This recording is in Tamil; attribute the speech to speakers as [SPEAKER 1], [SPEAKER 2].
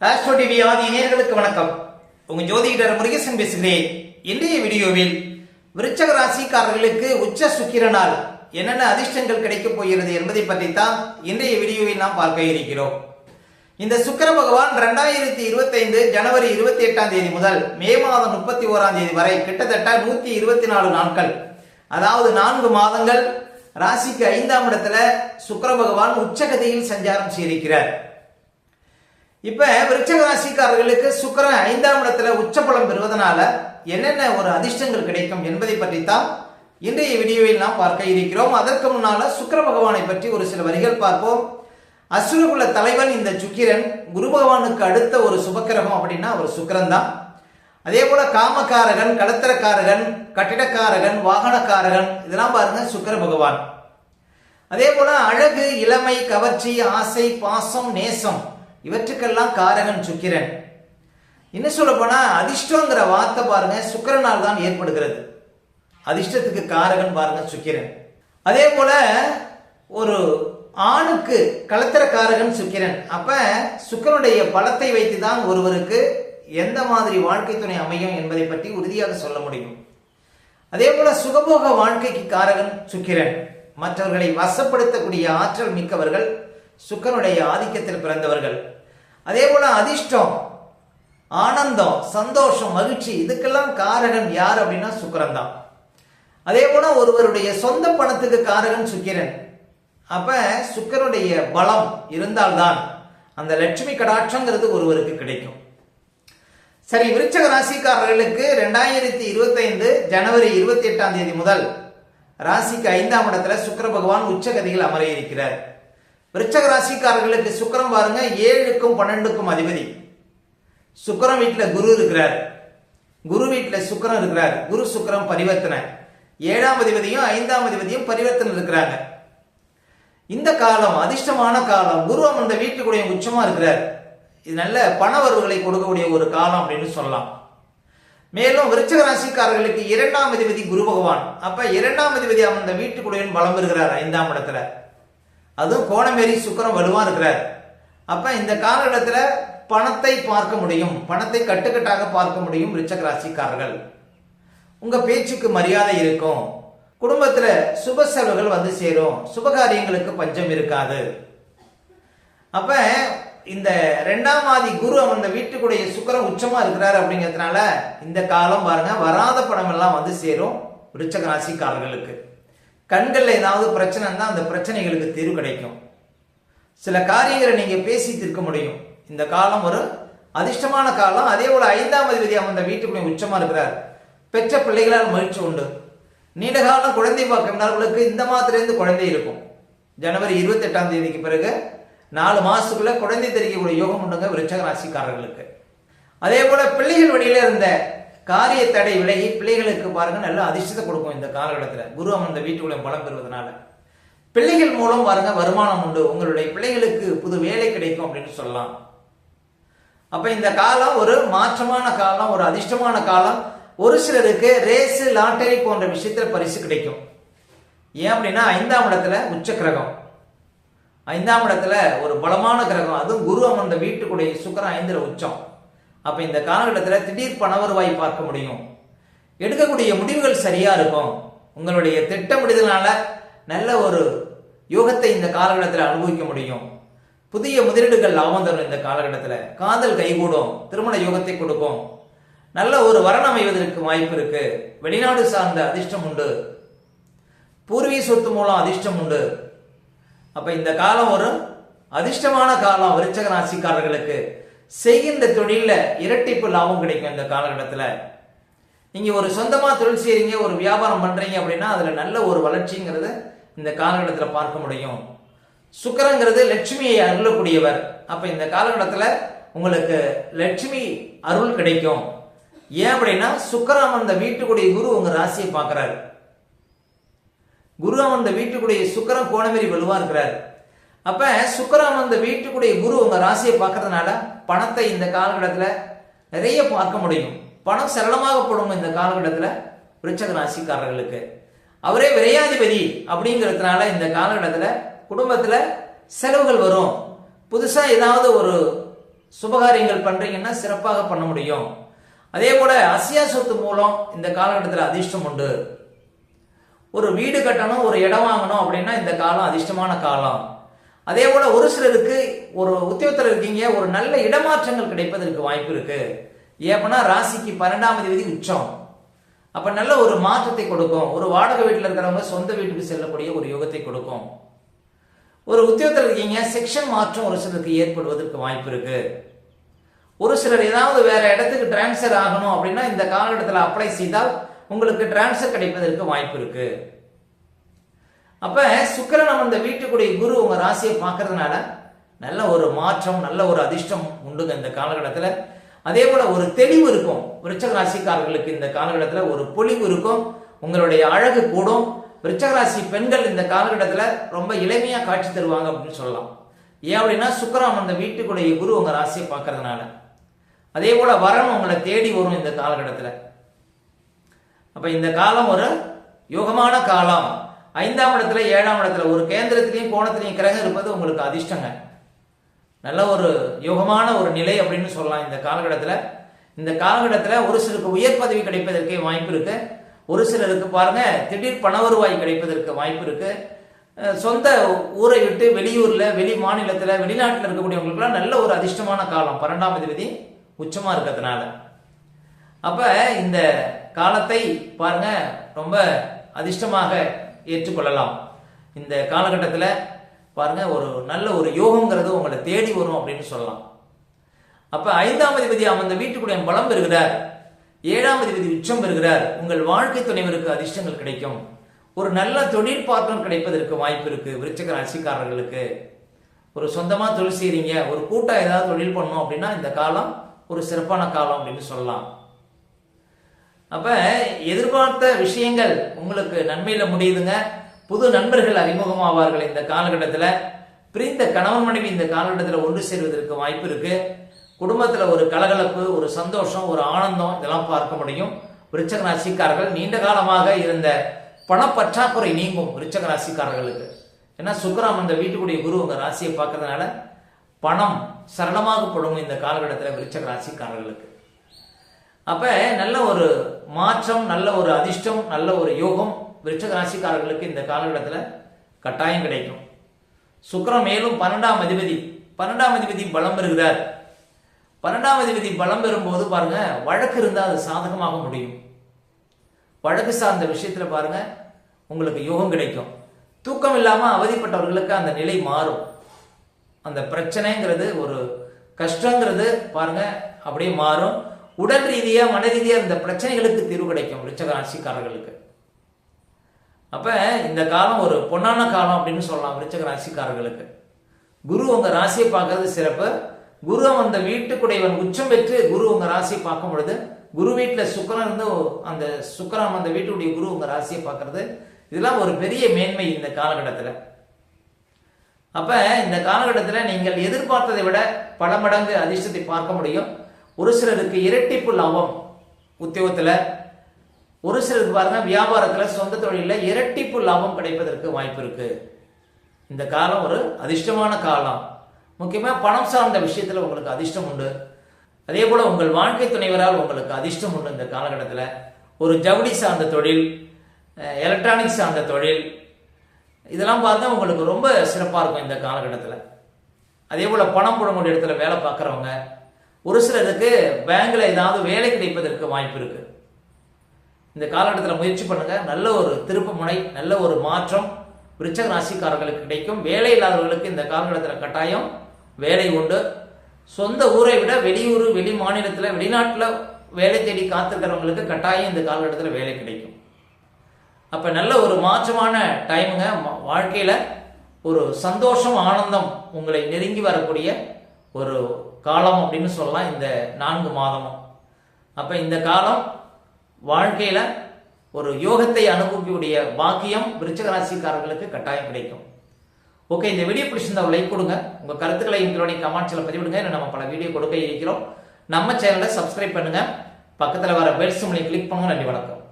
[SPEAKER 1] ஆஸ்ட்ரோ டிவி ஆதி நேர்களுக்கு வணக்கம். உங்க ஜோதிடர் முருகேசன் பேசுகிறேன். இன்றைய வீடியோவில் விருச்சக ராசிக்காரர்களுக்கு உச்ச சுக்கிரனால் என்னென்ன அதிர்ஷ்டங்கள் கிடைக்கப் போகிறது என்பதை பற்றி தான் இன்றைய வீடியோவில் நாம் பார்க்க இருக்கிறோம். இந்த சுக்கர பகவான் ரெண்டாயிரத்தி இருபத்தைந்து ஜனவரி இருபத்தி எட்டாம் தேதி முதல் மே மாதம் முப்பத்தி ஓராம் தேதி வரை கிட்டத்தட்ட நூத்தி இருபத்தி நாலு நாட்கள். அதாவது நான்கு மாதங்கள் ராசிக்கு ஐந்தாம் இடத்துல சுக்கர பகவான் உச்சகதியில் சஞ்சாரம் செய்திருக்கிறார். இப்ப விருச்சக ராசிக்காரர்களுக்கு சுக்கிரன் ஐந்தாம் இடத்துல உச்சபலம் பெறுவதனால என்னென்ன ஒரு அதிர்ஷ்டங்கள் கிடைக்கும் என்பதை பற்றி தான் இன்றைய வீடியோவில் நாம் பார்க்க இருக்கிறோம். அதற்கு முன்னால சுக்கர பகவானை பற்றி ஒரு சில வரிகள் பார்ப்போம். அசுரகுல தலைவன் இந்த சுக்கிரன் குரு பகவானுக்கு அடுத்த ஒரு சுபக்கிரகம் அப்படின்னா ஒரு சுக்கரன் தான். அதே போல காமக்காரகன் கடத்தரக்காரகன் கட்டிடக்காரகன் வாகனக்காரகன் இதெல்லாம் பாருங்க சுக்கர பகவான். அதே போல அழகு இளமை கவர்ச்சி ஆசை பாசம் நேசம். இவற்றுக்கெல்லாம் காரகன் சுக்கிரன். இன்னும் சொல்ல போனா அதிர்ஷ்டங்கிற வார்த்தை பாருங்க சுக்கிரனால் தான் ஏற்படுகிறது. அதிர்ஷ்டத்துக்கு காரகன் பாருங்க சுக்கிரன். அதே போல ஒரு ஆணுக்கு கலத்திரக்காரகன் சுக்கிரன். அப்ப சுக்கிரனுடைய பலத்தை வைத்து தான் ஒருவருக்கு எந்த மாதிரி வாழ்க்கை துணை அமையும் என்பதை பற்றி உறுதியாக சொல்ல முடியும். அதே போல சுகபோக வாழ்க்கைக்கு காரகன் சுக்கிரன். மற்றவர்களை வசப்படுத்தக்கூடிய ஆற்றல் மிக்கவர்கள் சுக்கரனுடைய ஆதிக்கத்தில் பிறந்தவர்கள். அதே போல அதிர்ஷ்டம் ஆனந்தம் சந்தோஷம் மகிழ்ச்சி இதுக்கெல்லாம் காரகன் யார் அப்படின்னா சுக்கரன் தான் அதே போல ஒருவருடைய சொந்த பணத்துக்கு காரகன் சுக்கிரன். அப்ப சுக்கரனுடைய பலம் இருந்தால்தான் அந்த லட்சுமி கடாட்சங்கிறது ஒருவருக்கு கிடைக்கும். சரி விருச்சக ராசிக்காரர்களுக்கு ரெண்டாயிரத்தி இருபத்தைந்து ஜனவரி இருபத்தி எட்டாம் தேதி முதல் ராசிக்கு ஐந்தாம் இடத்துல சுக்கிர பகவான் உச்சகதியில் அமர இருக்கிறார். விருச்சக ராசிக்காரர்களுக்கு சுக்கிரம் பாருங்க ஏழுக்கும் பன்னெண்டுக்கும் அதிபதி. சுக்கிரம் வீட்டில் குரு இருக்கிறார். குரு வீட்டில் சுக்கரம் இருக்கிறார். குரு சுக்கரம் பரிவர்த்தனை. ஏழாம் அதிபதியும் ஐந்தாம் அதிபதியும் பரிவர்த்தனை இருக்கிறாங்க. இந்த காலம் அதிர்ஷ்டமான காலம் குரு அந்த வீட்டுக்குடைய உச்சமா இருக்கிறார். இது நல்ல பண வரவுகளை கொடுக்கக்கூடிய ஒரு காலம் அப்படின்னு சொல்லலாம். மேலும் விருச்சக ராசிக்காரர்களுக்கு இரண்டாம் அதிபதி குரு பகவான். அப்ப இரண்டாம் அதிபதி அந்த வீட்டுக்குடையன் பலம் பெறுகிறார் ஐந்தாம் இடத்துல. அதுவும் கோணமேரி சுக்கரம் வலுவா இருக்கிறார். அப்ப இந்த காலகட்டத்தில் பணத்தை பார்க்க முடியும். பணத்தை கட்டுக்கட்டாக பார்க்க முடியும் ரிச்சக ராசிக்காரர்கள். உங்க பேச்சுக்கு மரியாதை இருக்கும். குடும்பத்தில் சுப செலவுகள் வந்து சேரும். சுபகாரியங்களுக்கு பஞ்சம் இருக்காது. அப்ப இந்த ரெண்டாம் ஆதி குரு அந்த வீட்டுக்குடைய சுக்கரம் உச்சமா இருக்கிறாரு அப்படிங்கிறதுனால இந்த காலம் பாருங்க வராத பணம் எல்லாம் வந்து சேரும் ரிச்சக ராசிக்காரர்களுக்கு. கண்களில் ஏதாவது பிரச்சனை அந்த பிரச்சனைகளுக்கு தீர்வு கிடைக்கும். சில காரியங்களை நீங்கள் பேசி தீர்க்க முடியும். இந்த காலம் ஒரு அதிர்ஷ்டமான காலம். அதே போல ஐந்தாம் அதிபதி அந்த வீட்டுக்குள்ளே உச்சமாக இருக்கிறார். பெற்ற பிள்ளைகளால் மகிழ்ச்சி உண்டு. நீண்ட காலம் குழந்தை பார்க்கின்றவர்களுக்கு இந்த மாதத்துலேருந்து குழந்தை இருக்கும். ஜனவரி இருபத்தி எட்டாம் தேதிக்கு பிறகு நாலு மாதத்துக்குள்ளே குழந்தை தெரிவிக்கக்கூடிய யோகம் உண்டுங்க விருச்சக ராசிக்காரர்களுக்கு. அதே போல பிள்ளைகள் வழியில் இருந்த காரிய தடை விலகி பிள்ளைகளுக்கு பாருங்க நல்ல அதிர்ஷ்டத்தை கொடுக்கும் இந்த காலகட்டத்தில். குரு அமர்ந்த வீட்டுக்குள்ள பலம் பெறுவதனால. பிள்ளைகள் மூலம் பாருங்க வருமானம் உண்டு. உங்களுடைய பிள்ளைகளுக்கு புது வேலை கிடைக்கும் அப்படின்னு சொல்லலாம். அப்ப இந்த காலம் ஒரு மாற்றமான காலம் ஒரு அதிர்ஷ்டமான காலம். ஒரு சிலருக்கு ரேஸ் லாட்டரி போன்ற விஷயத்துல பரிசு கிடைக்கும். ஏன் அப்படின்னா ஐந்தாம் இடத்துல உச்ச கிரகம் ஐந்தாம் இடத்துல ஒரு பலமான கிரகம். அதுவும் குரு அமர்ந்த வீட்டுக்குடைய சுக்கரம் ஐந்துல உச்சம். அப்ப இந்த காலகட்டத்தில் திடீர் பணவருவாய் பார்க்க முடியும். எடுக்கக்கூடிய முடிவுகள் சரியா இருக்கும். உங்களுடைய திட்டமிடுதலால நல்ல ஒரு யோகத்தை இந்த காலகட்டத்தில் அனுபவிக்க முடியும். புதிய முதலீடுகள் லாபம் தரும் இந்த காலகட்டத்தில். காதல் கைகூடும். திருமண யோகத்தை கொடுக்கும். நல்ல ஒரு வரன் அமைவதற்கு வாய்ப்பு இருக்கு. வெளிநாடு சார்ந்த அதிர்ஷ்டம் உண்டு. பூர்வீக சொத்து மூலம் அதிர்ஷ்டம் உண்டு. அப்ப இந்த காலம் ஒரு அதிர்ஷ்டமான காலம். விருச்சக ராசிக்காரர்களுக்கு. செய்கின்ற தொழிலில் இரட்டிப்பு லாபம் கிடைக்கும் இந்த காலகட்டத்தில். நீங்கள் ஒரு சொந்தமாக தொழில் செய்கிறீங்க ஒரு வியாபாரம் பண்ணுறீங்க அப்படின்னா அதில் நல்ல ஒரு வளர்ச்சிங்கிறத இந்த காலகட்டத்தில் பார்க்க முடியும். சுக்கரங்கிறது லட்சுமியை அருளக்கூடியவர். அப்போ இந்த காலகட்டத்தில் உங்களுக்கு லட்சுமி அருள் கிடைக்கும். ஏன் அப்படின்னா சுக்கரம் அந்த வீட்டுக்குடைய குரு உங்கள் ராசியை பார்க்குறாரு. குரு அமர்ந்த வீட்டுக்குடைய சுக்கரம் கோணமேரி வலுவாக இருக்கிறார். அப்ப சுக்கரம் அந்த வீட்டுக்குடைய குரு உங்க ராசியை பார்க்கறதுனால பணத்தை இந்த காலகட்டத்தில் நிறைய பார்க்க முடியும். பணம் சரளமாக போடுங்க இந்த காலகட்டத்தில் விருச்சக ராசிக்காரர்களுக்கு. அவரே விரையாதிபதி அப்படிங்கிறதுனால இந்த காலகட்டத்தில் குடும்பத்தில் செலவுகள் வரும். புதுசாக ஏதாவது ஒரு சுபகாரியங்கள் பண்ணுறீங்கன்னா சிறப்பாக பண்ண முடியும். அதே போல அசியா சொத்து மூலம் இந்த காலகட்டத்தில் அதிர்ஷ்டம் உண்டு. ஒரு வீடு கட்டணும் ஒரு இடம் வாங்கணும் அப்படின்னா இந்த காலம் அதிர்ஷ்டமான காலம். அதே போல ஒரு சிலருக்கு ஒரு உத்தியோகத்தில் இருக்கீங்க ஒரு நல்ல இடமாற்றங்கள் கிடைப்பதற்கு வாய்ப்பு இருக்கு. ஏப்பனா ராசிக்கு பன்னெண்டாம் தேதி உச்சம். அப்ப நல்ல ஒரு மாற்றத்தை கொடுக்கும். ஒரு வாடகை வீட்டில் இருக்கிறவங்க சொந்த வீட்டுக்கு செல்லக்கூடிய ஒரு யோகத்தை கொடுக்கும். ஒரு உத்தியோகத்தில் இருக்கீங்க செக்ஷன் மாற்றம் ஒரு சிலருக்கு ஏற்படுவதற்கு வாய்ப்பு இருக்கு. ஒரு சிலர் ஏதாவது வேற இடத்துக்கு டிரான்ஸ்ஃபர் ஆகணும் அப்படின்னா இந்த காலகட்டத்தில் அப்ளை செய்தால் உங்களுக்கு டிரான்ஸ்ஃபர் கிடைப்பதற்கு வாய்ப்பு இருக்குது அப்ப சுக்கரன் அந்த வீட்டுக்குடைய குரு உங்க ராசியை பார்க்கறதுனால நல்ல ஒரு மாற்றம் நல்ல ஒரு அதிர்ஷ்டம் உண்டுங்க இந்த காலகட்டத்தில். அதே போல ஒரு தெளிவு இருக்கும். விருச்சக ராசிக்காரர்களுக்கு இந்த காலகட்டத்தில் ஒரு பொலிவு இருக்கும். உங்களுடைய அழகு கூடும். விருச்சகராசி பெண்கள் இந்த காலகட்டத்தில் ரொம்ப இளமையா காட்சி தருவாங்க அப்படின்னு சொல்லலாம். ஏன் அப்படின்னா சுக்கரம் அந்த வீட்டுக்குடைய குரு உங்க ராசியை பார்க்கறதுனால. அதே போல வரம் உங்களை தேடி வரும் இந்த காலகட்டத்தில். அப்ப இந்த காலம் ஒரு யோகமான காலம். ஐந்தாம் இடத்துல ஏழாம் இடத்துல ஒரு கேந்திரத்திலையும் கோணத்திலையும் கிரகம் இருப்பது உங்களுக்கு அதிர்ஷ்டங்க. நல்ல ஒரு யோகமான ஒரு நிலை அப்படின்னு சொல்லலாம் இந்த காலகட்டத்தில். இந்த காலகட்டத்தில் ஒரு சிலருக்கு உயர் பதவி கிடைப்பதற்கே வாய்ப்பு இருக்கு. ஒரு சிலருக்கு பாருங்க திடீர் பண வருவாய் கிடைப்பதற்கு வாய்ப்பு இருக்கு. சொந்த ஊரை விட்டு வெளியூர்ல வெளி மாநிலத்தில் வெளிநாட்டில் இருக்கக்கூடியவங்களுக்குலாம் நல்ல ஒரு அதிர்ஷ்டமான காலம். பன்னெண்டாம் தேதி உச்சமா இருக்கிறதுனால. அப்ப இந்த காலத்தை பாருங்க ரொம்ப அதிர்ஷ்டமாக ஏற்றுக்கொள்ளலாம். இந்த காலகட்டத்தில் பாருங்கள் ஒரு நல்ல ஒரு யோகங்கிறது உங்களை தேடி வரும் அப்படின்னு சொல்லலாம். அப்போ ஐந்தாம் அதிபதி அந்த வீட்டுக்குடைய பலம் பெறுகிறார். ஏழாம் அதிபதி உச்சம் பெறுகிறார். உங்கள் வாழ்க்கை துணைவருக்கு அதிர்ஷ்டங்கள் கிடைக்கும். ஒரு நல்ல தொழில் பார்ட்னர் கிடைப்பதற்கு வாய்ப்பு இருக்கு விருச்சக ராசிக்காரர்களுக்கு. ஒரு சொந்தமாக தொழில் செய்கிறீங்க ஒரு கூட்டம் ஏதாவது தொழில் பண்ணோம் அப்படின்னா இந்த காலம் ஒரு சிறப்பான காலம் அப்படின்னு சொல்லலாம். அப்ப எதிர்பார்த்த விஷயங்கள் உங்களுக்கு நன்மையில முடியுதுங்க. புது நண்பர்கள் அறிமுகமாவார்கள் இந்த காலகட்டத்தில். பிரிந்த கணவன் மனைவி இந்த காலகட்டத்தில் ஒன்று சேர்வதற்கு வாய்ப்பு இருக்கு. குடும்பத்தில் ஒரு கலகலப்பு ஒரு சந்தோஷம் ஒரு ஆனந்தம் இதெல்லாம் பார்க்க முடியும். விருச்சக ராசிக்காரர்கள் நீண்ட காலமாக இருந்த பணப்பற்றாக்குறை நீங்கும் விருச்சக ராசிக்காரர்களுக்கு. ஏன்னா சுக்கரம் அந்த வீட்டுக்குடைய குரு உங்கள் ராசியை பார்க்கறதுனால பணம் சரளமாக படும் இந்த காலகட்டத்தில் விருச்சக ராசிக்காரர்களுக்கு. அப்ப நல்ல ஒரு மாற்றம் நல்ல ஒரு அதிர்ஷ்டம் நல்ல ஒரு யோகம் விருச்சக ராசிக்காரர்களுக்கு இந்த காலகட்டத்தில் கட்டாயம் கிடைக்கும். சுக்கிரம் மேலும் பன்னெண்டாம் அதிபதி பன்னெண்டாம் அதிபதி பலம் பெறுகிறார். பன்னெண்டாம் அதிபதி பலம் பெறும்போது பாருங்க வழக்கு இருந்தால் அது சாதகமாக முடியும். வழக்கு சார்ந்த விஷயத்தில் பாருங்க உங்களுக்கு யோகம் கிடைக்கும். தூக்கம் இல்லாமல் அவதிப்பட்டவர்களுக்கு அந்த நிலை மாறும். அந்த பிரச்சனைங்கிறது ஒரு கஷ்டங்கிறது பாருங்க அப்படியே மாறும். உடல் ரீதியாக மன ரீதியாக இந்த பிரச்சனைகளுக்கு தீர்வு கிடைக்கும் ரிச்சக ராசிக்காரர்களுக்கு. அப்போ இந்த காலம் ஒரு பொன்னான காலம் அப்படின்னு சொல்லலாம் விருச்சக ராசிக்காரர்களுக்கு. குரு உங்கள் ராசியை பார்க்கறது சிறப்பு. குரு அந்த வீட்டுக்குடையவன் உச்சம் பெற்று குரு உங்கள் ராசியை பார்க்கும் பொழுது குரு வீட்டில் சுக்கரன் இருந்து அந்த சுக்கரம் அந்த வீட்டுடைய குரு உங்கள் ராசியை பார்க்கறது. இதெல்லாம் ஒரு பெரிய மேன்மை இந்த காலகட்டத்தில். அப்போ இந்த காலகட்டத்தில் நீங்கள் எதிர்பார்த்ததை விட பல மடங்கு அதிர்ஷ்டத்தை பார்க்க முடியும். ஒரு சிலருக்கு இரட்டிப்பு லாபம். உத்தியோகத்தில் ஒரு சிலருக்கு பாருங்க வியாபாரத்தில் சொந்த தொழிலில் இரட்டிப்பு லாபம் கிடைப்பதற்கு வாய்ப்பு இருக்கு. இந்த காலம் ஒரு அதிர்ஷ்டமான காலம். முக்கியமாக பணம் சார்ந்த விஷயத்தில் உங்களுக்கு அதிர்ஷ்டம் உண்டு. அதே போல உங்கள் வாழ்க்கை துணைவரால் உங்களுக்கு அதிர்ஷ்டம் உண்டு இந்த காலகட்டத்தில். ஒரு ஜவுளி சார்ந்த தொழில் எலக்ட்ரானிக்ஸ் சார்ந்த தொழில் இதெல்லாம் பார்த்தா உங்களுக்கு ரொம்ப சிறப்பாக இருக்கும் இந்த காலகட்டத்தில். அதே போல் பணம் போடக்கூடிய இடத்துல வேலை பார்க்குறவங்க ஒரு சிலருக்கு பேங்க்ல ஏதாவது வேலை கிடைப்பதற்கு வாய்ப்பு இருக்கு. இந்த காலகட்டத்தில் முயற்சி பண்ணுங்க. நல்ல ஒரு திருப்பு முனை நல்ல ஒரு மாற்றம் விருச்சக ராசிக்காரர்களுக்கு கிடைக்கும். வேலை இல்லாதவர்களுக்கு இந்த காலகட்டத்தில் கட்டாயம் வேலை உண்டு. சொந்த ஊரை விட வெளியூர் வெளி மாநிலத்தில் வெளிநாட்டில் வேலை தேடி காத்திருக்கிறவங்களுக்கு கட்டாயம் இந்த காலகட்டத்தில் வேலை கிடைக்கும். அப்போ நல்ல ஒரு மாற்றமான டைமுங்க. வாழ்க்கையில் ஒரு சந்தோஷம் ஆனந்தம் உங்களை நெருங்கி வரக்கூடிய ஒரு காலம் அப்படின்னு சொல்லலாம் இந்த நான்கு மாதமும். அப்போ இந்த காலம் வாழ்க்கையில் ஒரு யோகத்தை அனுபவிக்கக்கூடிய பாக்கியம் விருச்சகராசிக்காரர்களுக்கு கட்டாயம் கிடைக்கும். ஓகே இந்த வீடியோ பிடிச்சிருந்தா லைக் கொடுங்க. உங்கள் கருத்துக்களை எங்களுடைய கமெண்ட்ஸில் பதிவிடுங்க. இன்னும் நம்ம பல வீடியோ கொடுக்க இருக்கிறோம். நம்ம சேனலை சப்ஸ்கிரைப் பண்ணுங்கள் பக்கத்தில் வர பெல் சிம்லை கிளிக் பண்ணுங்க. நன்றி வணக்கம்.